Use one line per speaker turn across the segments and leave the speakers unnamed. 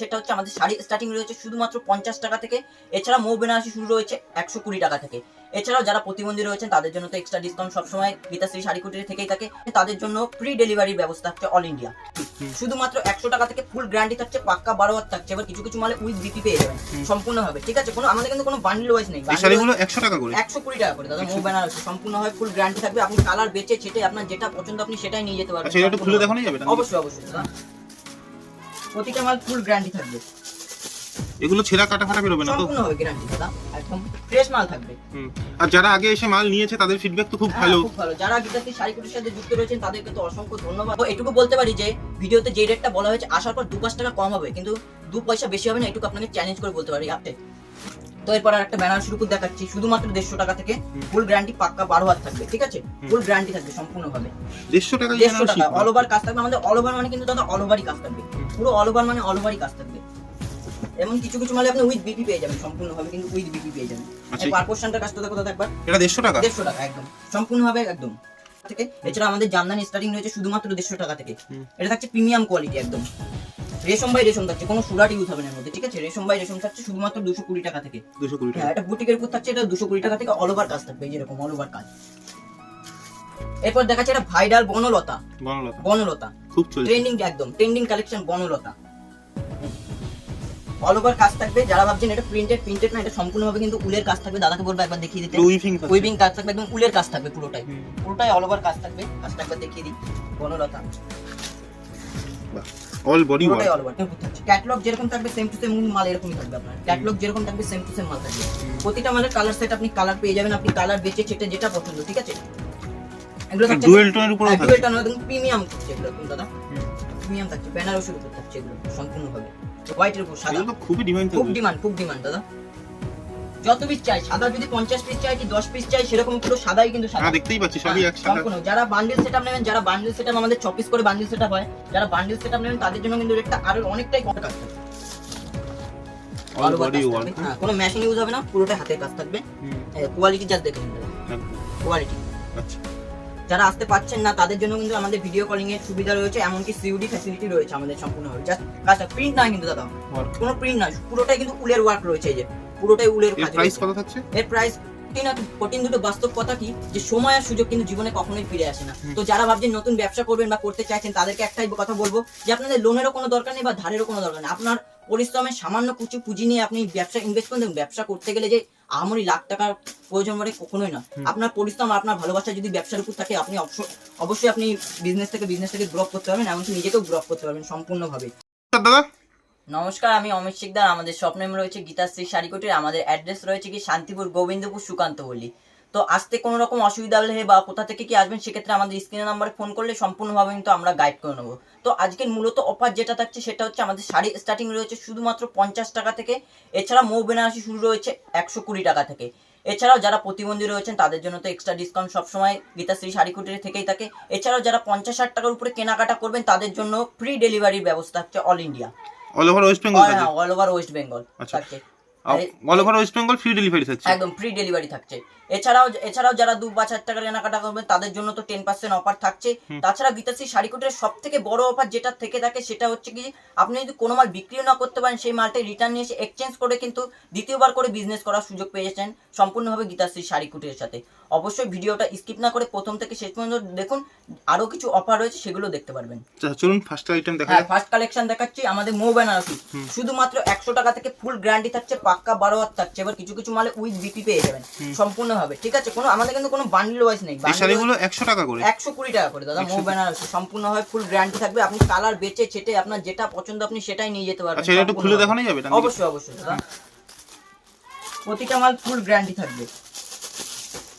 সেটা হচ্ছে আমাদের শাড়ি স্টার্টিং রয়েছে শুধুমাত্র পঞ্চাশ টাকা থেকে। এছাড়া মৌ বেনারসি শুরু রয়েছে একশো কুড়ি টাকা থেকে। এছাড়াও যারা প্রতিবন্ধী রয়েছেন তাদের জন্য তো এক্সট্রা ডিসকাউন্ট সবসময় গীতাশ্রী শাড়ি কুটিরে থেকেই থাকে। তাদের জন্য ফ্রি ডেলিভারির ব্যবস্থা হচ্ছে অল ইন্ডিয়া শুধুমাত্র একশো টাকা থেকে ফুল গ্যারান্টি থাকছে পাক্কা বারো হাত থাকছে। এবার কিছু কিছু মালে উইথ বিপি পেয়ে যাবেন। সম্পূর্ণ হবে ঠিক আছে? কোনো আমাদের কিন্তু কোনো বান্ডিল ওয়াইজ নেই।
একশো টাকা করে।
একশো কুড়ি টাকা করে দাদা মৌ বেনারসি। সম্পূর্ণ হয় ফুল গ্যারান্টি থাকবে। আপনি কালার বেচে ছেটে আপনার যেটা পছন্দ আপনি সেটাই নিয়ে যেতে পারবেন।
আচ্ছা
অবশ্যই অবশ্যই দাদা। প্রতিটা মাল ফুল গ্যারান্টি থাকবে।
এগুলো ছেঁড়া কাটা ফাটা বেরোবে না তো?
সম্পূর্ণ হবে গ্যারান্টি দাদা। একদম ফ্রেশ মাল থাকবে।
হুম। আর যারা আগে এসে মাল নিয়েছে তাদের ফিডব্যাক তো খুব
হ্যাঁ,
ভালো।
খুব ভালো। যারা গীতাতে শাড়ি কুটির সাথে যুক্ত রয়েছেন তাদেরকে তো অসংখ্য ধন্যবাদ। তো এটুকু বলতে পারি যে ভিডিওতে যে রেটটা বলা হয়েছে আসার পর দু পাঁচ টাকা কম হবে। কিন্তু দু পয়সা বেশি হবে না এটুকু আপনাকে চ্যালেঞ্জ করে বলতে পারি আপনি তো এরপর আর একটা ব্যানার শুরু করে দেখাচ্ছি। শুধুমাত্র দেড়শো টাকা থেকে ফুল গ্যারান্টি পাক্কা বারো হাত থাকবে ঠিক আছে? ফুল গ্যারান্টি থাকবে সম্পূর্ণভাবে।
দেড়শো টাকা
দেড়শো টাকা অল ওভার কাজ থাকবে। আমাদের অল ওভার মানে কিন্তু দাদা অল ওভারই কাজ থাকবে। পুরো অল ওভার মানে অল ওভারই কাজ থাকবে। এমন কিছু কিছু মালে আপনি উইথ বিপি পেয়ে যাবেন সম্পূর্ণভাবে কিন্তু উইথ বিপি পেয়ে যাবেন। পার পোর্শনটা কাজটা দেখো দাদা একবার।
এটা দেড়শো টাকা?
দেড়শো টাকা একদম। সম্পূর্ণভাবে একদম। থেকে এছাড়া আমাদের জামদানি স্টার্টিং রয়েছে শুধুমাত্র দেড়শো টাকা থেকে। এটা থাকছে প্রিমিয়াম কোয়ালিটি একদম। রেশম বাই রেশম থাকছে কোনো সুরাট ইউজ হবে না এর মধ্যে ঠিক আছে? রেশম বাই রেশম থাকছে শুধুমাত্র দুশো কুড়ি টাকা থেকে।
দুশো কুড়ি
হ্যাঁ
টাকা।
এটা বুটিকের উপর থাকছে এটা দুশো কুড়ি টাকা থেকে অল ওভার কাজ থাকবে যেরকম অল ওভার কাজ। এরপর দেখাচ্ছে এটা ভাইরাল বনলতা।
বনলতা।
বনলতা।
খুব চলছে।
ট্রেন্ডিং একদম trending collection Bonolata. All over কাজ থাকবে যারা ভাবছেন এটা প্রিন্টেড প্রিন্টেড না এটা সম্পূর্ণভাবে কিন্তু উলের কাজ থাকবে দাদাকে বলব একবার দেখিয়ে দিতে।
উইভিং
উইভিং কাজ থাকবে একদম উলের কাজ থাকবে পুরোটাই। পুরোটাই অল ওভার কাজ থাকবে। কাজটা একবার দেখিয়ে দিই। Bonolata.
All body work
all body catalogue যেরকম থাকবে সেম টু সেম মাল এরকমই থাকবে আপনার। ক্যাটালগ যেরকম থাকবে সেম টু সেম মাল থাকবে। প্রতিটা মালের কালার সেট আপনি কালার পেয়ে যাবেন আপনি কালার বেচে সেটা যেটা পছন্দ ঠিক আছে? এগুলো থাকছে
ডুয়েল টোনের উপরে
ডুয়েল টোন একদম প্রিমিয়াম থাকছে এগুলো একদম দাদা? প্রিমিয়াম থাকছে ব্যানারও শুরু করতে থাকছে এগুলো সম্পূর্ণভাবে। হোয়াইটের উপর সাদা।
খুব খুবই ডিমান্ড
খুব ডিমান্ড খুব ডিমান্ড দাদা। যত পিস চাই সাদা যদি পঞ্চাশ পিস চাই কি দশ পিস চাই সেরকম পুরো সাদাই কিন্তু সাদা।
হ্যাঁ দেখতেই পাচ্ছি সবই একসাথে।
সম্পূর্ণ। যারা বান্ডেল সেটআপ নেবেন যারা বান্ডেল সেটআপ আমাদের ছ পিস করে বান্ডেল সেটআপ হয় যারা বান্ডেল সেটআপ নেবেন তাদের জন্য কিন্তু রেটটা আরও অনেকটাই কম থাকবে। হ্যাঁ। কোনো মেশিন ইউজ হবে না পুরোটাই হাতের কাজ থাকবে। কোয়ালিটি জাস্ট দেখে কোয়ালিটি
আচ্ছা।
যারা আসতে পাচ্ছেন না তাদের জন্য কিন্তু আমাদের ভিডিও কলিং এর সুবিধা রয়েছে এমনকি সিউডি ফ্যাসিলিটি রয়েছে আমাদের সম্পূর্ণভাবে জাস্ট কাজটা প্রিন্ট না কিন্তু দাদা। কোনো প্রিন্ট না পুরোটাই কিন্তু উলের ওয়ার্ক রয়েছে এই যে। পুরোটাই উলের কাজ
প্রাইস কত থাকছে?
এর প্রাইস কঠিন আর কঠিন দুটো বাস্তব কথা কি? যে সময় আর সুযোগ কিন্তু জীবনে কখনোই ফিরে আসে না। তো যারা ভাবছেন নতুন ব্যবসা করবেন বা করতে চাইছেন তাদেরকে একটাই কথা বলব যে আপনাদের লোনেরও কোনো দরকার নেই বা ধারেরও কোনো দরকার নেই। আপনার পরিশ্রমের সামান্য কিছু পুঁজি নিয়ে আপনি ব্যবসা ইনভেস্ট করুন। ব্যবসা করতে গেলে যে আমরি লাখ টাকার প্রয়োজন পড়ে কখনোই না আপনার পরিশ্রম আপনার ভালোবাসা যদি ব্যবসার উপর থাকে আপনি অবশ্য- অবশ্যই আপনি বিজনেস থেকে বিজনেস থেকে গ্রো করতে পারবেন এমনকি নিজেকেও গ্রো করতে পারবেন সম্পূর্ণভাবে।
দাদা
নমস্কার, আমি অমিত শিকদার। আমাদের নেম রয়েছে গীতাশ্রী শাড়িকুটির। আমাদের অ্যাড্রেস রয়েছে কি শান্তিপুর গোবিন্দপুর সুকান্ত বলি তো আসতে কোনো রকম অসুবিধা হলে বা কোথা থেকে কি আসবেন, সেক্ষেত্রে আমাদের স্ক্রিনের নাম্বারে ফোন করলে সম্পূর্ণভাবে কিন্তু আমরা গাইড করে নেব। তো আজকের মূলত অফার যেটা থাকছে, সেটা হচ্ছে আমাদের শাড়ি স্টার্টিং রয়েছে শুধুমাত্র পঞ্চাশ টাকা থেকে। এছাড়া মৌ বেনারসি শুরু রয়েছে একশো কুড়ি টাকা থেকে। এছাড়াও যারা প্রতিবন্ধী রয়েছেন, তাদের জন্য তো এক্সট্রা ডিসকাউন্ট সবসময় গীতাশ্রী শাড়ি কুটির থেকেই থাকে। এছাড়াও যারা পঞ্চাশ ষাট টাকার উপরে কেনাকাটা করবেন, তাদের জন্য ফ্রি ডেলিভারির ব্যবস্থা হচ্ছে all India
all over West Bengal
হ্যাঁ অল ওভার ওয়েস্ট বেঙ্গল। থাকছে।
All over West Bengal free delivery থাকছে।
একদম ফ্রি ডেলিভারি থাকছে। এছাড়াও এছাড়াও যারা দু পাঁচ হাজার টাকা কেনাকাটা করবেন তাদের জন্য তো টেন পার্সেন্ট অফার থাকছে। তাছাড়া গীতাশ্রী শাড়িকুটের সব থেকে বড় অফার যেটা থেকে থাকে সেটা হচ্ছে কি আপনি যদি কোনো মাল বিক্রিও না করতে পারেন সেই মালটা রিটার্ন নিয়ে এসে এক্সচেঞ্জ করে কিন্তু দ্বিতীয়বার করে বিজনেস করার সুযোগ পেয়েছেন সম্পূর্ণভাবে গীতাশ্রী শাড়িকুটের সাথে। অবশ্যই ভিডিওটা স্কিপ না করে প্রথম থেকে শেষ পর্যন্ত দেখুন। আরও কিছু অফার রয়েছে সেগুলো দেখতে পারবেন।
আচ্ছা, চলুন ফার্স্ট আইটেম দেখা
হ্যাঁ ফার্স্ট কালেকশন দেখাচ্ছি আমাদের মৌ বেনারসি শুধুমাত্র একশো টাকা থেকে ফুল গ্যারান্টি থাকছে পাক্কা বারো হাত থাকছে। এবার কিছু কিছু মালে উইথ বিপি পেয়ে যাবেন। সম্পূর্ণভাবে ঠিক আছে? কোনো আমাদের কিন্তু কোনো বান্ডিল ওয়াইজ নেই।
শাড়িগুলো একশো টাকা করে।
একশো কুড়ি টাকা করে দাদা মৌ বেনারসি সম্পূর্ণ হয় ফুল গ্যারান্টি থাকবে। আপনি কালার বেচে ছেটে আপনার যেটা পছন্দ আপনি সেটাই নিয়ে যেতে পারবেন
আচ্ছা এটা একটু খুলে। দেখানোই যাবে
অবশ্যই অবশ্যই দাদা। প্রতিটা মাল ফুল গ্যারান্টি থাকবে।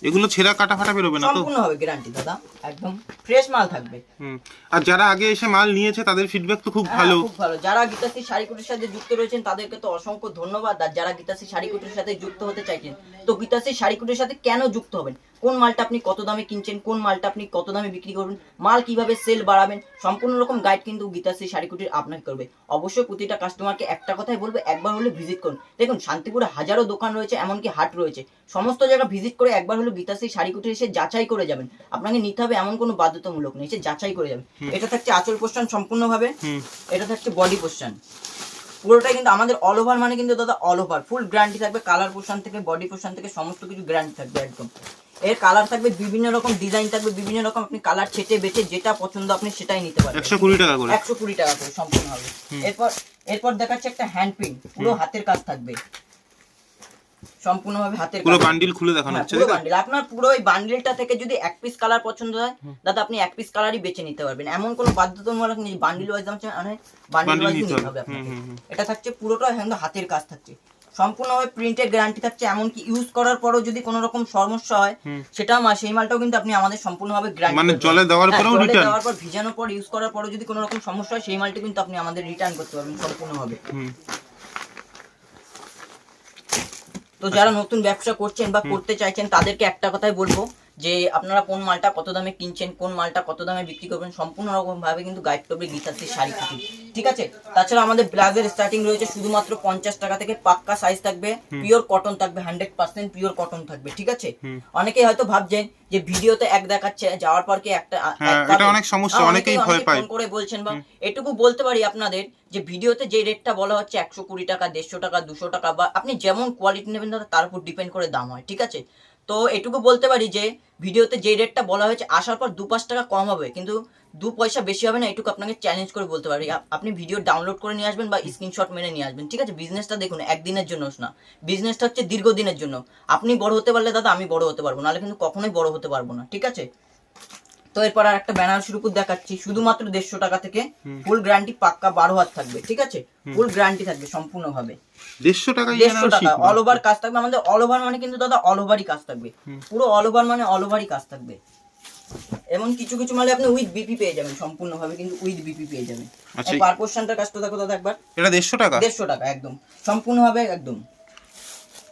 এগুলো ছেঁড়া কাটা ফাটা বেরোবে না তো?
সম্পূর্ণ হবে গ্যারান্টি দাদা। একদম ফ্রেশ মাল থাকবে।
হুম। আর যারা আগে এসে মাল নিয়েছে তাদের ফিডব্যাক তো খুব
হ্যাঁ,
ভালো।
খুব ভালো। যারা গীতাশ্রী শাড়ি কুটির সাথে যুক্ত রয়েছেন তাদেরকে তো অসংখ্য ধন্যবাদ। আর যারা গীতাশ্রী শাড়িকুটির সাথে যুক্ত হতে চাইছেন তো গীতাশ্রী শাড়িকুটির সাথে কেন যুক্ত হবেন? কোন মালটা আপনি কত দামে কিনছেন কোন মালটা আপনি কত দামে বিক্রি করবেন মাল কীভাবে সেল বাড়াবেন সম্পূর্ণ রকম গাইড কিন্তু গীতাশ্রী শাড়িকুটির আপনাকে করবে। অবশ্যই প্রতিটা কাস্টমারকে একটা কথাই বলবে একবার হলে ভিজিট করুন। দেখুন শান্তিপুরে হাজারো দোকান রয়েছে এমনকি হাট রয়েছে। সমস্ত জায়গা ভিজিট করে একবার হলো গীতাশ্রী শাড়িকুটির এসে যাচাই করে যাবেন। আপনাকে নিতে হবে এমন কোনো বাধ্যতামূলক নেই এসে যাচাই করে যাবেন। এটা থাকছে আচল পোস্টান সম্পূর্ণভাবে। এটা থাকছে বডি পোস্টান পুরোটাই কিন্তু আমাদের অল ওভার মানে কিন্তু দাদা অল ওভার ফুল গ্যারান্টি থাকবে কালার পোর্শন থেকে বডি পোর্শন থেকে সমস্ত কিছু গ্যারান্টি থাকবে একদম। এর কালার থাকবে বিভিন্ন রকম ডিজাইন থাকবে বিভিন্ন রকম আপনি কালার ছেটে বেছে যেটা পছন্দ আপনি সেটাই নিতে পারবেন।
একশো কুড়ি টাকা করে।
একশো কুড়ি টাকা করে সম্পূর্ণ হবে। এরপর এরপর দেখাচ্ছে একটা হ্যান্ড প্রিন্ট পুরো হাতের কাজ থাকবে। সম্পূর্ণভাবে হাতের
পুরো বান্ডিল খুলে দেখানো
হ্যাঁ,
হচ্ছে
পুরো বান্ডিল আপনার পুরো ওই বান্ডিলটা থেকে যদি এক পিস কালার পছন্দ হয় দাদা আপনি এক পিস কালারই বেছে নিতে পারবেন। এমন কোনো বাধ্যতামূলক নেই বান্ডিল ওয়াইজ দাম মানে বান্ডিল ওয়াইজ
নিতে হবে।
আপনাকে। এটা থাকছে পুরোটা কিন্তু হাতের কাজ থাকছে। সম্পূর্ণভাবে প্রিন্টের গ্যারান্টি থাকছে এমনকি ইউজ করার পরও যদি কোনো রকম সমস্যা হয়। সেটা মা- সেই মালটাও কিন্তু আপনি আমাদের সম্পূর্ণভাবে গ্যারান্টি
মানে জলে দেওয়ার পরেও return?
দেওয়ার পর ভিজানোর পর ইউজ করার পরও যদি কোনো রকম সমস্যা হয় সেই মালটা কিন্তু আপনি আমাদের রিটার্ন করতে পারবেন সম্পূর্ণভাবে।
ভাবে
তো যারা নতুন ব্যবসা করছেন বা করতে চাইছেন তাদেরকে একটা কথাই বলব যে আপনারা কোন মালটা কত দামে কিনছেন কোন মালটা কত দামে বিক্রি করবেন সম্পূর্ণ রকম ভাবে কিন্তু গাইড করবে গীতাশ্রী শাড়ি কুটি ঠিক আছে তাছাড়া আমাদের ব্লাউজের স্টার্টিং রয়েছে শুধুমাত্র পঞ্চাশ টাকা থেকে পাক্কা সাইজ থাকবে পিওর কটন থাকবে হান্ড্রেড পার্সেন্ট পিওর কটন থাকবে ঠিক আছে
হুম।
অনেকেই হয়তো ভাবছেন যে ভিডিওতে এক দেখাচ্ছে যাওয়ার পর কি একটা এক
হ্যাঁ? এটা অনেক সমস্যা,
হ্যাঁ,
অনেকেই ভয় পায়।
ফোন করে বলছেন বা এটুকু বলতে পারি আপনাদের যে ভিডিওতে যে রেটটা বলা হচ্ছে একশো কুড়ি টাকা দেড়শো টাকা দুশো টাকা বা আপনি যেমন কোয়ালিটি নেবেন তার উপর ডিপেন্ড করে দাম হয় ঠিক আছে তো এটুকু বলতে পারি যে ভিডিওতে যে রেটটা বলা হয়েছে আসার পর দু পাঁচ টাকা কম হবে। কিন্তু দু পয়সা বেশি হবে না এটুকু আপনাকে চ্যালেঞ্জ করে বলতে পারি। আপনি ভিডিও ডাউনলোড করে নিয়ে আসবেন বা স্ক্রিনশট মেরে নিয়ে আসবেন। ঠিক আছে? বিজনেসটা দেখুন একদিনের জন্য না বিজনেসটা হচ্ছে দীর্ঘদিনের জন্য। আপনি বড় হতে পারলে দাদা আমি বড় হতে পারব। নাহলে কিন্তু কখনোই বড় হতে পারব না। ঠিক আছে? তো এরপর আর একটা বেনারসির উপর দেখাচ্ছি। শুধুমাত্র দেড়শো টাকা থেকে ফুল গ্যারান্টি পাক্কা বারো হাত থাকবে। ঠিক আছে? ফুল গ্যারান্টি থাকবে সম্পূর্ণভাবে।
দেড়শো টাকায়
দেড়শো টাকা অল ওভার কাজ থাকবে। আমাদের অল ওভার মানে কিন্তু দাদা অল ওভারই কাজ থাকবে। পুরো অল ওভার মানে অল ওভারই কাজ থাকবে। এমন কিছু কিছু মালে আপনি উইথ বিপি পেয়ে যাবেন সম্পূর্ণভাবে কিন্তু উইথ বিপি পেয়ে যাবেন।
আচ্ছা।
পার পোর্শনটার কাজটা দেখো দাদা একবার।
এটা দেড়শো টাকা?
দেড়শো টাকা একদম। সম্পূর্ণভাবে একদম।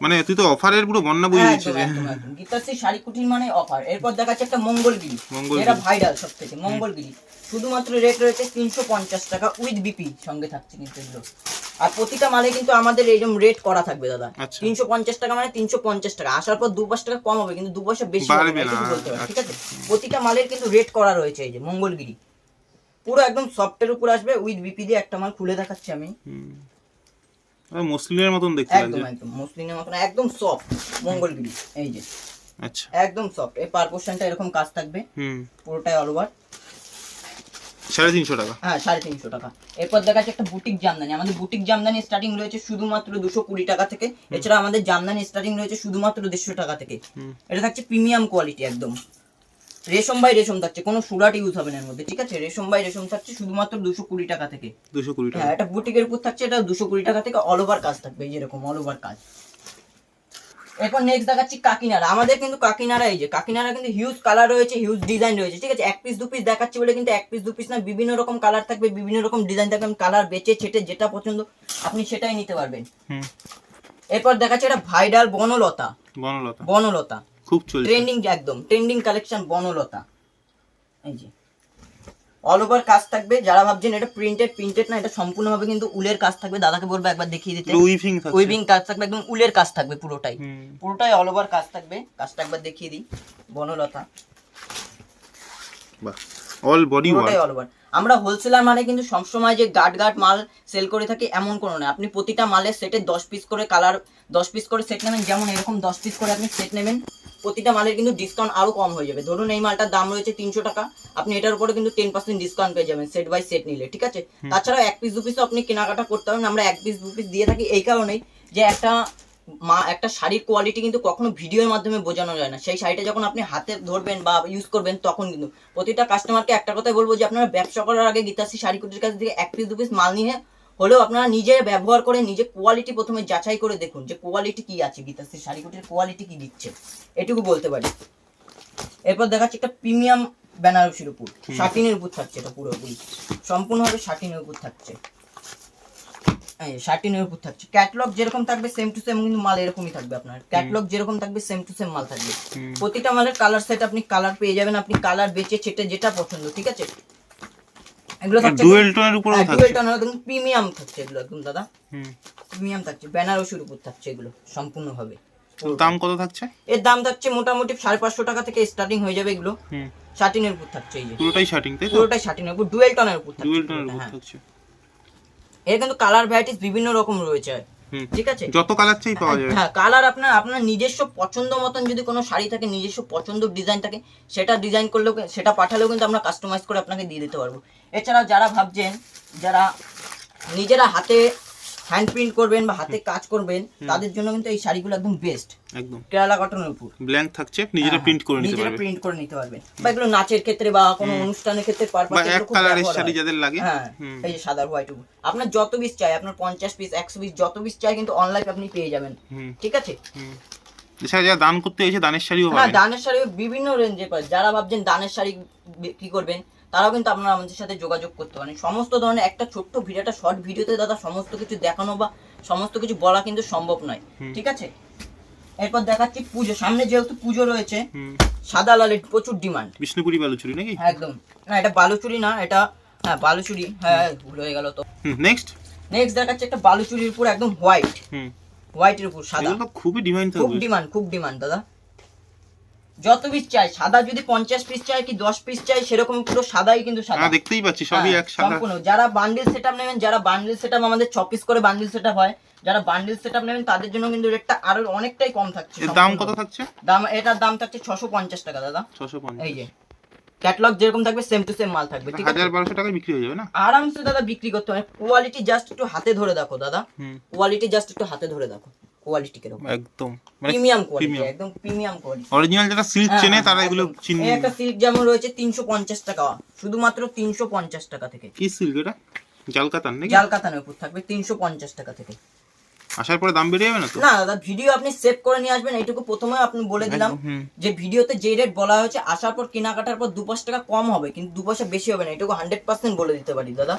মানে তুই তো অফারের পুরো বন্যা বই
হ্যাঁ, একদম, একদম। গীতাশ্রী শাড়ি কুটির মানে অফার। এরপর দেখাচ্ছে একটা মঙ্গলগিরি।
মঙ্গলগিরি।
এটা ভাইরাল সব থেকে মঙ্গলগিরি। শুধুমাত্র রেট রয়েছে তিনশো পঞ্চাশ টাকা উইথ বিপি সঙ্গে থাকছে কিন্তু এগুলো। আর প্রতিটা মালে কিন্তু আমাদের এইরকম রেট করা থাকবে দাদা।
আচ্ছা।
তিনশো পঞ্চাশ টাকা মানে তিনশো পঞ্চাশ টাকা। আসার পর দু পাঁচ টাকা কম হবে কিন্তু দু পয়সা বেশি বলতে পারি ঠিক
আচ্ছা।
আছে প্রতিটা মালের কিন্তু রেট করা রয়েছে এই যে মঙ্গলগিরি। পুরো একদম সফটের উপর আসবে উইথ বিপি দিয়ে একটা মাল খুলে দেখাচ্ছি আমি।
মসলিনের মতন দেখতে
একদম একদম মসলিনের মতন একদম সফট মঙ্গলগিরি এই যে।
আচ্ছা।
একদম সফট এই পারপোর্শনটা এরকম কাজ থাকবে।
হুম।
পুরোটাই অল ওভার
সাড়ে তিনশো টাকা।
হ্যাঁ সাড়ে তিনশো টাকা। এরপর দেখা যাচ্ছে একটা বুটিক জামদানি। আমাদের বুটিক জামদানি স্টার্টিং রয়েছে শুধুমাত্র দুশো কুড়ি টাকা থেকে। এছাড়া আমাদের জামদানি স্টার্টিং রয়েছে শুধুমাত্র দেড়শো টাকা থেকে। এটা থাকছে প্রিমিয়াম কোয়ালিটি একদম। রেশম বাই রেশম থাকছে কোনো সুরাট ইউজ হবে না এর মধ্যে ঠিক আছে? রেশম বাই রেশম থাকছে শুধুমাত্র দুশো কুড়ি টাকা থেকে।
দুশো কুড়ি টাকা।
হ্যাঁ এটা বুটিকের উপর থাকছে এটা দুশো কুড়ি টাকা থেকে অল ওভার কাজ থাকবে যেরকম অল ওভার কাজ। এরপর নেক্সট দেখাচ্ছি কাকিনারা আমাদের কিন্তু কাকিনারা এই যে কাকিনারা কিন্তু হিউজ কালার রয়েছে হিউজ ডিজাইন রয়েছে ঠিক আছে? এক পিস দু পিস দেখাচ্ছি বলে কিন্তু এক পিস দু পিস না বিভিন্ন রকম কালার থাকবে বিভিন্ন রকম ডিজাইন থাকবে কালার বেচে ছেটে যেটা পছন্দ আপনি সেটাই নিতে পারবেন। এরপর দেখাচ্ছি এটা ভাইডাল বনলতা।
বনলতা।
বনলতা।
খুব চলছে।
ট্রেন্ডিং একদম ট্রেন্ডিং কালেকশন বনলতা। এই যে। অল ওভার কাজ থাকবে। যারা ভাবছেন এটা প্রিন্টেড প্রিন্টেড না এটা সম্পূর্ণভাবে কিন্তু উলের কাজ থাকবে। দাদাকে বলব একবার দেখিয়ে দিতে।
উইভিং
উইভিং কাজ থাকবে একদম উলের কাজ থাকবে পুরোটাই। পুরোটাই অল ওভার কাজ থাকবে। কাজটা একবার দেখিয়ে দিই। বনলতা।
অল বডি
পুরোটাই অল ওভার আমরা হোলসেলার মানে কিন্তু সবসময় যে গাট গাট মাল সেল করে থাকি এমন কোনো না। আপনি প্রতিটা মালের সেটে দশ পিস করে কালার দশ পিস করে সেট নেবেন। যেমন এরকম দশ পিস করে আপনি সেট নেবেন। প্রতিটা মালের কিন্তু ডিসকাউন্ট আরও কম হয়ে যাবে। ধরুন এই মালটার দাম রয়েছে তিনশো টাকা আপনি এটার উপরে কিন্তু টেন পার্সেন্ট ডিসকাউন্ট পেয়ে যাবেন সেট বাই সেট নিলে ঠিক আছে? তাছাড়াও এক পিস দু পিসও আপনি কেনাকাটা করতে পারেন আমরা এক পিস দু পিস দিয়ে থাকি এই কারণেই যে একটা মা একটা শাড়ির কোয়ালিটি কিন্তু কখনো ভিডিওর মাধ্যমে বোঝানো যায় না। সেই শাড়িটা যখন আপনি হাতে ধরবেন বা ইউজ করবেন তখন কিন্তু প্রতিটা কাস্টমারকে একটা কথাই বলব যে আপনারা ব্যবসা করার আগে গীতাশ্রী শাড়ি কুটির কাছ থেকে এক পিস দু পিস মাল নিয়ে হলেও আপনারা নিজে ব্যবহার করে নিজে কোয়ালিটি প্রথমে যাচাই করে দেখুন যে কোয়ালিটি কি আছে গীতাশ্রী শাড়ি কুটির কোয়ালিটি কি দিচ্ছে। এটুকু বলতে পারি। এরপর দেখাচ্ছি একটা প্রিমিয়াম বেনারসির উপর। শাটিনের উপর থাকছে এটা পুরোপুরি। সম্পূর্ণভাবে শাটিনের উপর থাকছে। শার্টিনের উপর থাকছে। ক্যাটলগ যেরকম থাকবে সেম টু সেম কিন্তু মাল এরকমই থাকবে আপনার। ক্যাটলগ যেরকম থাকবে সেম টু সেম মাল থাকবে। প্রতিটা মালের কালার সেট আপনি কালার পেয়ে যাবেন আপনি কালার বেচে ছেটে যেটা পছন্দ ঠিক আছে? এগুলো থাকছে
ডুয়েল টোনের উপরেও
হ্যাঁ,
থাকছে।
ডুয়েল একদম প্রিমিয়াম থাকছে এগুলো একদম দাদা।
হুম।
প্রিমিয়াম থাকছে বেনারসির উপর থাকছে এগুলো সম্পূর্ণভাবে।
দাম কত থাকছে?
এর দাম থাকছে মোটামুটি সাড়ে পাঁচশো টাকা থেকে স্টার্টিং হয়ে যাবে এগুলো।
হুম।
শার্টিনের উপর থাকছে এই যে।
পুরোটাই শাটিং তাই
পুরোটাই শাটিনের উপর ডুয়েল টনের উপর থাকছে
ডুয়েল টোনের উপর
হ্যাঁ।
থাকছে।
এর কিন্তু কালার ভ্যারাইটিস বিভিন্ন রকম রয়েছে।
হুম
ঠিক আছে?
যত কালার চাই পাওয়া যাবে।
হ্যাঁ কালার আপনার আপনার নিজস্ব পছন্দ মতন যদি কোনো শাড়ি থাকে নিজস্ব পছন্দ ডিজাইন থাকে সেটা ডিজাইন করলেও সেটা পাঠালেও কিন্তু আমরা কাস্টমাইজ করে আপনাকে দিয়ে দিতে পারব। এছাড়া যারা ভাবছেন যারা নিজেরা হাতে হ্যান্ড প্রিন্ট করবেন বা হাতে কাজ করবেন তাদের জন্য কিন্তু এই শাড়িগুলো একদম বেস্ট
একদম।
কেরালা কটনের উপর।
ব্ল্যাঙ্ক থাকছে নিজেরা প্রিন্ট করে নিতে
হ্যাঁ, নিজেরা প্রিন্ট করে নিতে পারবেন। বা এগুলো নাচের ক্ষেত্রে বা কোনো অনুষ্ঠানের ক্ষেত্রে পারপাস বা
এক কালারের শাড়ি যাদের লাগে
হ্যাঁ। এই যে সাদা হোয়াইট উপর আপনার যত পিস চাই আপনার পঞ্চাশ পিস একশো পিস যত পিস চাই কিন্তু অনলাইন আপনি পেয়ে যাবেন। ঠিক আছে?
এছাড়া যারা দান করতে এসে দানের শাড়িও
হ্যাঁ
পাবে
দানের শাড়ি বিভিন্ন রেঞ্জে পায় যারা ভাবছেন দানের শাড়ি বিক্রি করবেন তারাও কিন্তু আপনারা আমাদের সাথে যোগাযোগ করতে পারেন। সমস্ত ধরনের একটা ছোট্ট ভিডিও একটা শর্ট ভিডিওতে দাদা সমস্ত কিছু দেখানো বা সমস্ত কিছু বলা কিন্তু সম্ভব নয়। ঠিক আছে? এরপর দেখাচ্ছি পুজো। সামনে যেহেতু পুজো রয়েছে সাদা লালের প্রচুর ডিমান্ড
বিষ্ণুপুরি বালুচুরি নাকি?
একদম। না এটা বালুচুরি না এটা হ্যাঁ বালুচুরি হ্যাঁ ভুল হয়ে গেল তো।
নেক্সট
নেক্সট দেখাচ্ছে একটা বালুচুরির উপর একদম হোয়াইট হোয়াইটের উপর সাদা।
খুবই ডিমান্ড
খুব ডিমান্ড খুব ডিমান্ড দাদা। যত পিস চাই সাদা যদি পঞ্চাশ পিস চাই কি দশ পিস চাই সেরকম পুরো সাদাই কিন্তু সাদা।
দেখতেই পাচ্ছি সবই
হ্যাঁ,
এক সাদা।
সম্পূর্ণ। যারা বান্ডিল সেটআপ নেবেন যারা বান্ডিল সেটআপ আমাদের ছ পিস করে বান্ডিল সেটআপ হয় যারা বান্ডিল সেটআপ নেবেন তাদের জন্য কিন্তু রেটটা আরও অনেকটাই কম থাকছে
দাম কত থাকছে?
দাম এটার দাম থাকছে ছশো পঞ্চাশ টাকা দাদা।
ছশো
এই যে ক্যাটলগ যেরকম থাকবে সেম টু সেম মাল থাকবে ঠিক আছে?
হাজার বারোশো টাকায় বিক্রি হয়ে যাবে না?
আরামসে দাদা বিক্রি করতে হবে। কোয়ালিটি জাস্ট একটু হাতে ধরে দেখো দাদা। কোয়ালিটি জাস্ট একটু হাতে ধরে দেখো। কোয়ালিটি কীরকম?
একদম। মানে
প্রিমিয়াম কোয়ালিটি একদম প্রিমিয়াম কোয়ালিটি
অরিজিনাল যারা সিল্ক চেনে তারা এগুলো
এই একটা সিল্ক যেমন রয়েছে তিনশো পঞ্চাশ টাকা। শুধুমাত্র তিনশো পঞ্চাশ টাকা থেকে।
কি সিল্ক এটা? জালকাতান নাকি?
জাল কাতানের উপর থাকবে তিনশো পঞ্চাশ টাকা থেকে।
আসার পরে দাম বেড়ে যাবে না তো?
না দাদা ভিডিও আপনি সেভ করে নিয়ে আসবেন এইটুকু প্রথমে আপনি বলে দিলাম যে ভিডিওতে যে রেট বলা হয়েছে আসার পর কেনাকাটার পর দু পাঁচ টাকা কম হবে কিন্তু দু পয়সা বেশি হবে না এটুকু হান্ড্রেড পার্সেন্ট বলে দিতে পারি দাদা।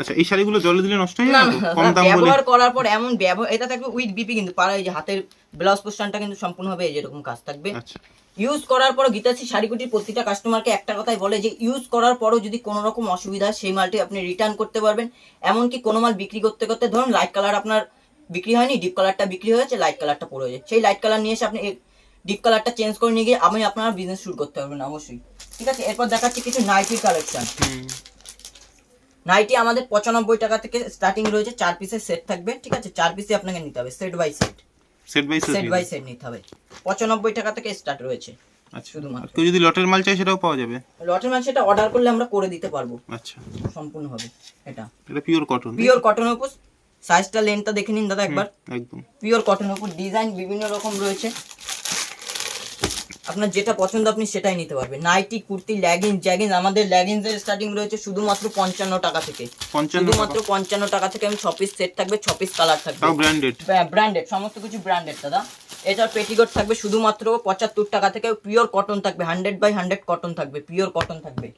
আচ্ছা এই শাড়িগুলো জলে দিলে নষ্ট হয়ে যাবে? কম দাম বলে?
ব্যবহার করার পর এমন ব্যবহার এটা থাকবে উইথ বিপি কিন্তু পাড়া এই যে হাতের ব্লাউজ পোস্টানটা কিন্তু সম্পূর্ণভাবে এই যেরকম কাজ থাকবে।
আচ্ছা।
ইউজ করার পর গীতাশ্রী শাড়িকুটির প্রতিটা কাস্টমারকে একটা কথাই বলে যে ইউজ করার পরও যদি কোনো রকম অসুবিধা হয় সেই মালটি আপনি রিটার্ন করতে পারবেন। এমনকি কোনো মাল বিক্রি করতে করতে ধরুন লাইট কালার আপনার বিক্রি হয়নি ডিপ কালারটা বিক্রি হয়েছে লাইট কালারটা পড়ে যায় সেই লাইট কালার নিয়ে এসে আপনি ডিপ কালারটা চেঞ্জ করে নিয়ে গিয়ে আমি আপনার বিজনেস শুরু করতে পারবেন অবশ্যই। ঠিক আছে? এরপর দেখাচ্ছি কিছু নাইটির কালেকশন নাইটি আমাদের পঁচানব্বই টাকা থেকে স্টার্টিং রয়েছে চার পিসের সেট থাকবে ঠিক আছে? চার পিসে আপনাকে নিতে হবে set by set
set by
set
set
by set নিতে হবে। পঁচানব্বই টাকা থেকে স্টার্ট রয়েছে
আচ্ছা।
শুধুমাত্র।
কেউ যদি লটের মাল চাই সেটাও পাওয়া যাবে?
লটের মাল সেটা অর্ডার করলে আমরা করে দিতে পারব।
আচ্ছা।
সম্পূর্ণভাবে এটা।
এটা পিওর কটন
পিওর কটনের উপর সাইজটা লেন্থটা দেখে নিন দাদা একবার।
একদম।
পিওর কটনের উপর ডিজাইন বিভিন্ন রকম রয়েছে। আপনার যেটা পছন্দ আপনি সেটাই নিতে পারবেন। নাইটি কুর্তি ল্যাগিংস জ্যাগিংস আমাদের ল্যাগিংস এর স্টার্টিং রয়েছে শুধুমাত্র পঞ্চান্ন টাকা থেকে। শুধুমাত্র পঞ্চান্ন টাকা থেকে আমি ছ পিস সেট থাকবে ছ পিস কালার থাকবে।
ব্র্যান্ডেড
ব্র্যান্ডেড সমস্ত কিছু ব্র্যান্ডেড দাদা। এছাড়া পেটিকোট থাকবে শুধুমাত্র পঁচাত্তর টাকা থেকে পিওর কটন থাকবে হান্ড্রেড বাই হান্ড্রেড কটন থাকবে পিওর কটন থাকবে।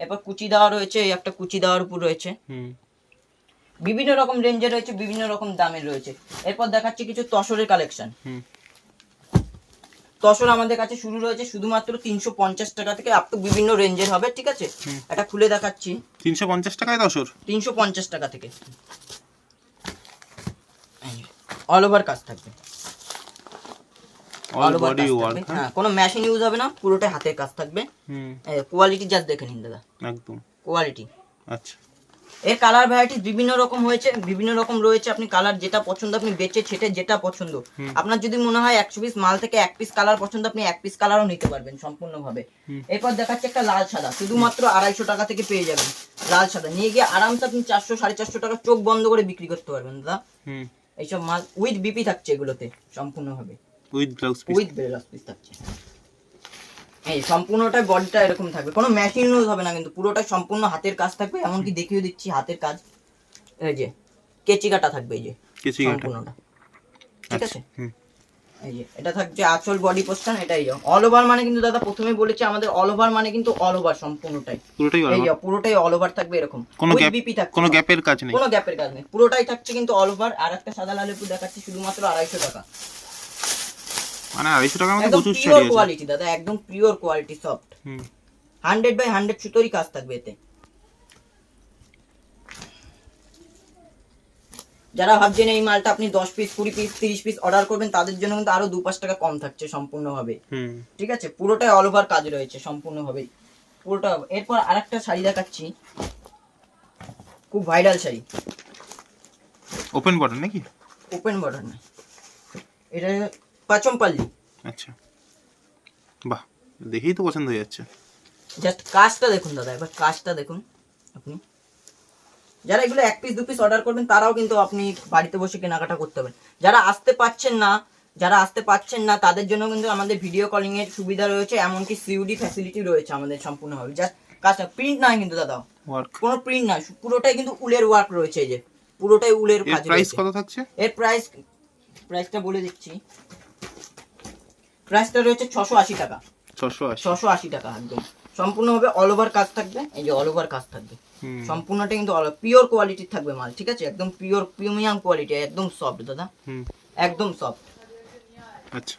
এরপর কুচি দেওয়া রয়েছে এই একটা কুচি দেওয়ার উপর রয়েছে।
হুম।
বিভিন্ন রকম রেঞ্জে রয়েছে বিভিন্ন রকম দামের রয়েছে। এরপর দেখাচ্ছি কিছু তসরের কালেকশন তসর আমাদের কাছে শুরু রয়েছে শুধুমাত্র তিনশো পঞ্চাশ টাকা থেকে আপ টু বিভিন্ন রেঞ্জের হবে ঠিক আছে? এটা খুলে দেখাচ্ছি।
তিনশো পঞ্চাশ টাকায় দশর
তিনশো পঞ্চাশ টাকা থেকে। অল ওভার কাজ থাকবে।
অল
থাকবে। হ্যাঁ? কোনো মেশিন ইউজ হবে না পুরোটাই হাতের কাজ থাকবে। কোয়ালিটি জাস্ট দেখে নিন দাদা।
একদম।
কোয়ালিটি
আচ্ছা।
এর কালার ভ্যারাইটিস বিভিন্ন রকম হয়েছে বিভিন্ন রকম রয়েছে। আপনি কালার যেটা পছন্দ আপনি বেচে ছেটে যেটা পছন্দ। আপনার যদি মনে হয় একশো পিস মাল থেকে এক পিস কালার পছন্দ আপনি এক পিস কালারও নিতে পারবেন সম্পূর্ণভাবে। এরপর দেখাচ্ছে একটা লাল সাদা শুধুমাত্র আড়াইশো টাকা থেকে পেয়ে যাবেন লাল সাদা। নিয়ে গিয়ে আরামসে আপনি চারশো সাড়ে চারশো টাকা চোখ বন্ধ করে বিক্রি করতে পারবেন দাদা। এইসব মাল উইথ বিপি থাকছে এগুলোতে সম্পূর্ণভাবে।
With blouse
with blouse piece থাকছে। এই সম্পূর্ণটাই বডিটা এরকম থাকবে। কোনো মেশিন ইউজ হবে না কিন্তু পুরোটাই সম্পূর্ণ হাতের কাজ থাকবে এমনকি দেখিয়ে দিচ্ছি হাতের কাজ। এই যে কেচি কাটা থাকবে এই যে
কেচি কাটা
সম্পূর্ণটা। ঠিক আছে? এই যে এটা থাকছে আঁচল বডি পোস্টান এটাই অল ওভার মানে কিন্তু দাদা প্রথমে বলেছি আমাদের অল ওভার মানে কিন্তু অল ওভার সম্পূর্ণটাই।
পুরোটাই
এই
অল
যে পুরোটাই অল ওভার থাকবে এরকম।
কোনো গ্যাপ
BP থাকছে।
কোনো গ্যাপের কাজ নেই?
কোনো গ্যাপের কাজ নেই। পুরোটাই থাকছে কিন্তু অল ওভার আর একটা সাদা লালেপুর দেখাচ্ছি শুধুমাত্র আড়াইশো টাকা।
মানে আড়াইশো টাকার মধ্যে প্রচুর শাড়ি আছে
কোয়ালিটি দাদা একদম পিওর কোয়ালিটি সফট
হুম।
হান্ড্রেড বাই হান্ড্রেড সুতোরই কাজ থাকবে এতে। যারা ভাবছেন এই মালটা আপনি দশ পিস কুড়ি পিস তিরিশ পিস অর্ডার করবেন তাদের জন্য কিন্তু আরও দু পাঁচ টাকা কম থাকছে সম্পূর্ণভাবে।
হুম।
ঠিক আছে? পুরোটাই অল ওভার কাজ রয়েছে সম্পূর্ণভাবে পুরোটা এরপর আরেকটা শাড়ি দেখাচ্ছি। খুব ভাইরাল শাড়ি।
ওপেন বটন নাকি?
ওপেন বর্ডার না এটা পাচমপাল্লি।
আচ্ছা। বাহ দেখেই তো পছন্দ হয়ে যাচ্ছে।
জাস্ট কাজটা দেখুন দাদা এবার কাজটা দেখুন আপনি। যারা এগুলো এক পিস দু পিস অর্ডার করবেন তারাও কিন্তু আপনি বাড়িতে বসে কেনাকাটা করতে পারবেন। যারা আসতে পাচ্ছেন না যারা আসতে পাচ্ছেন না তাদের জন্য কিন্তু আমাদের ভিডিও কলিং এর সুবিধা রয়েছে এমনকি সিউডি ফ্যাসিলিটি রয়েছে আমাদের সম্পূর্ণভাবে। জাস্ট কাজটা প্রিন্ট নয় কিন্তু দাদা। কোনো প্রিন্ট নয় পুরোটাই কিন্তু উলের ওয়ার্ক রয়েছে এই যে। পুরোটাই উলের
এর
কাজ
প্রাইস কত থাকছে?
এর প্রাইস প্রাইসটা বলে দিচ্ছি। প্রাইসটা রয়েছে ছশো আশি টাকা।
ছশো আশি।
ছশো আশি টাকা একদম। সম্পূর্ণভাবে অল ওভার কাজ থাকবে। এই যে অল ওভার কাজ থাকবে। সম্পূর্ণটা কিন্তু পিওর কোয়ালিটির থাকবে মাল ঠিক আছে? একদম পিওর প্রিমিয়াম কোয়ালিটি একদম সফট দাদা। একদম সফট
আচ্ছা।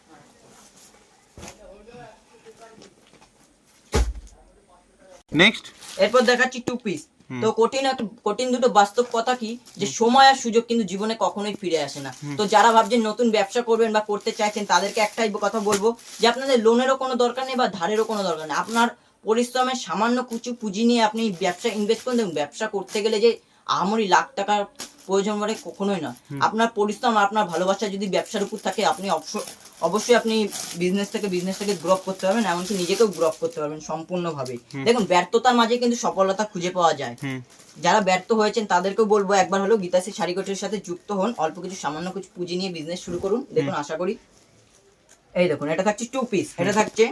নেক্সট
এরপর দেখাচ্ছি টু পিস। তো কঠিন কঠিন দুটো বাস্তব কথা কি? যে সময় আর সুযোগ কিন্তু জীবনে কখনোই ফিরে আসে না। তো যারা ভাবছেন নতুন ব্যবসা করবেন বা করতে চাইছেন তাদেরকে একটাই কথা বলব যে আপনাদের লোনেরও কোনো দরকার নেই বা ধারেরও কোনো দরকার নেই। আপনার পরিশ্রমের সামান্য কিছু পুঁজি নিয়ে আপনি ব্যবসা ইনভেস্ট করুন। দেখুন ব্যবসা করতে গেলে যে আহামরি লাখ টাকার প্রয়োজন পড়ে কখনোই না আপনার পরিশ্রম আপনার ভালোবাসা যদি ব্যবসার উপর থাকে আপনি অবশ্য- অবশ্যই আপনি বিজনেস থেকে বিজনেস থেকে গ্রো করতে পারবেন এমনকি নিজেকেও গ্রো করতে পারবেন সম্পূর্ণভাবে দেখুন ব্যর্থতার মাঝে কিন্তু সফলতা খুঁজে পাওয়া যায়। যারা ব্যর্থ হয়েছেন তাদেরকেও বলব একবার হলো গীতাশ্রী শাড়িকোটের সাথে যুক্ত হন। অল্প কিছু সামান্য কিছু পুঁজি নিয়ে বিজনেস শুরু করুন। দেখুন আশা করি। এই দেখুন এটা থাকছে টু পিস এটা থাকছে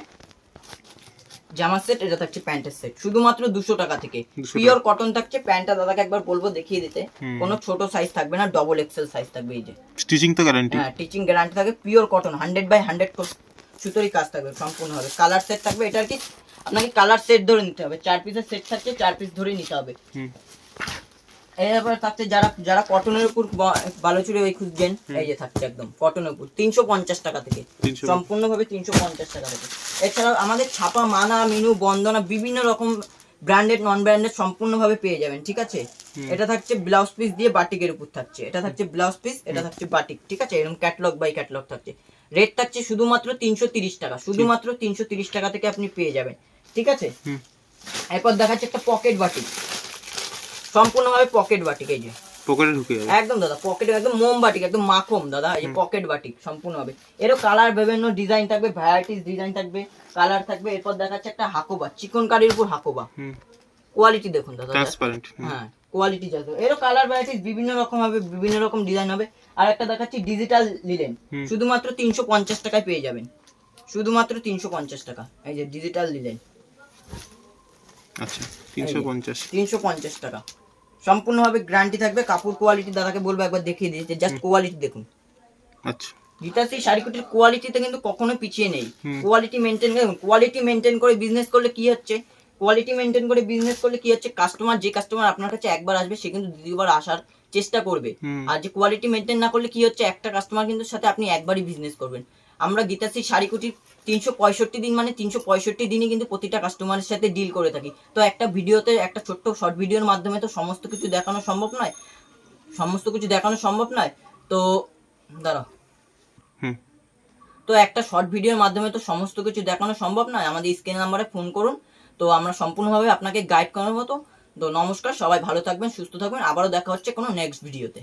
জামার সেট এটা থাকছে প্যান্টের সেট শুধুমাত্র দুশো টাকা থেকে। পিওর কটন থাকছে প্যান্টটা দাদাকে একবার বলব দেখিয়ে দিতে। কোন ছোট সাইজ থাকবে না ডবল এক্সেল সাইজ থাকবে এই যে।
স্টিচিং তো গ্যারান্টি
হ্যাঁ স্টিচিং গ্যারান্টি থাকে pure cotton hundred by hundred সুতোরই কাজ থাকবে সম্পূর্ণ হবে। কালার সেট থাকবে এটার কি আপনাকে কালার সেট ধরে নিতে হবে। চার পিসের সেট থাকছে চার পিস ধরে নিতে হবে। এরপর থাকছে যারা যারা কটনের উপর বালুচুরি ওই খুঁজছেন এই যে থাকছে একদম কটনের উপর তিনশো পঞ্চাশ টাকা থেকে
350
সম্পূর্ণভাবে তিনশো পঞ্চাশ টাকা থেকে। এছাড়াও আমাদের ছাপা মানা মিনু বন্দনা বিভিন্ন রকম ব্র্যান্ডেড নন ব্র্যান্ডেড সম্পূর্ণভাবে পেয়ে যাবেন ঠিক আছে? এটা থাকছে ব্লাউজ পিস দিয়ে বাটিকের উপর থাকছে এটা থাকছে ব্লাউজ পিস এটা থাকছে বাটিক ঠিক আছে? এরকম ক্যাটলগ বাই ক্যাটলগ থাকছে। রেট থাকছে শুধুমাত্র তিনশো তিরিশ টাকা শুধুমাত্র তিনশো তিরিশ টাকা থেকে আপনি পেয়ে যাবেন ঠিক আছে? এরপর দেখাচ্ছে একটা পকেট বাটিক সম্পূর্ণভাবে পকেট বাটিক এই যে।
পকেটে ঢুকে যাবে।
একদম দাদা পকেটে একদম মোমবাটিক একদম মাখম দাদা এই পকেট বাটিক সম্পূর্ণ হবে এরও কালার বিভিন্ন ডিজাইন থাকবে ভ্যারাইটিস ডিজাইন থাকবে কালার থাকবে এরপর দেখাচ্ছে একটা হাকোবা চিকন কারির উপর হাকোবা।
হুম।
কোয়ালিটি দেখুন দাদা
ট্রান্সপারেন্ট
হ্যাঁ কোয়ালিটি যাবে এরও কালার ভ্যারাইটিস বিভিন্ন রকম হবে বিভিন্ন রকম ডিজাইন হবে। আর একটা দেখাচ্ছি ডিজিটাল লিলেন শুধুমাত্র তিনশো পঞ্চাশ টাকায় পেয়ে যাবেন। শুধুমাত্র তিনশো পঞ্চাশ টাকা এই যে ডিজিটাল লিলেন
আচ্ছা তিনশো পঞ্চাশ।
তিনশো পঞ্চাশ টাকা। সম্পূর্ণভাবে গ্যারান্টি থাকবে কাপড় কোয়ালিটি দাদাকে বলব একবার দেখিয়ে দিয়েছে জাস্ট কোয়ালিটি দেখুন।
আচ্ছা।
গীতাশ্রী শাড়িকুটির কোয়ালিটিতে কিন্তু কখনো পিছিয়ে নেই। কোয়ালিটি মেনটেন কোয়ালিটি মেনটেন করে বিজনেস করলে কি হচ্ছে? কোয়ালিটি মেনটেন করে বিজনেস করলে কি হচ্ছে? কাস্টমার যে কাস্টমার আপনার কাছে একবার আসবে সে কিন্তু দ্বিতীয়বার আসার চেষ্টা করবে। আর যে কোয়ালিটি মেনটেন না করলে কি হচ্ছে? একটা কাস্টমার কিন্তু সাথে আপনি একবারই বিজনেস করবেন। আমরা গীতাশ্রী শাড়িকুটির তিনশো পঁয়ষট্টি দিন মানে তিনশো পঁয়ষট্টি দিনই কিন্তু প্রতিটা কাস্টমারের সাথে ডিল করে থাকি। তো একটা ভিডিওতে একটা ছোট্ট শর্ট ভিডিওর মাধ্যমে তো সমস্ত কিছু দেখানো সম্ভব নয়? সমস্ত কিছু দেখানো সম্ভব নয়? তো দাঁড়াও।
হুম।
তো একটা শর্ট ভিডিওর মাধ্যমে তো সমস্ত কিছু দেখানো সম্ভব নয়? আমাদের স্ক্রিন নাম্বারে ফোন করুন। তো আমরা সম্পূর্ণভাবে আপনাকে গাইড করার মতো। তো নমস্কার সবাই ভালো থাকবেন সুস্থ থাকবেন। আবারও দেখা হচ্ছে কোনো নেক্সট ভিডিওতে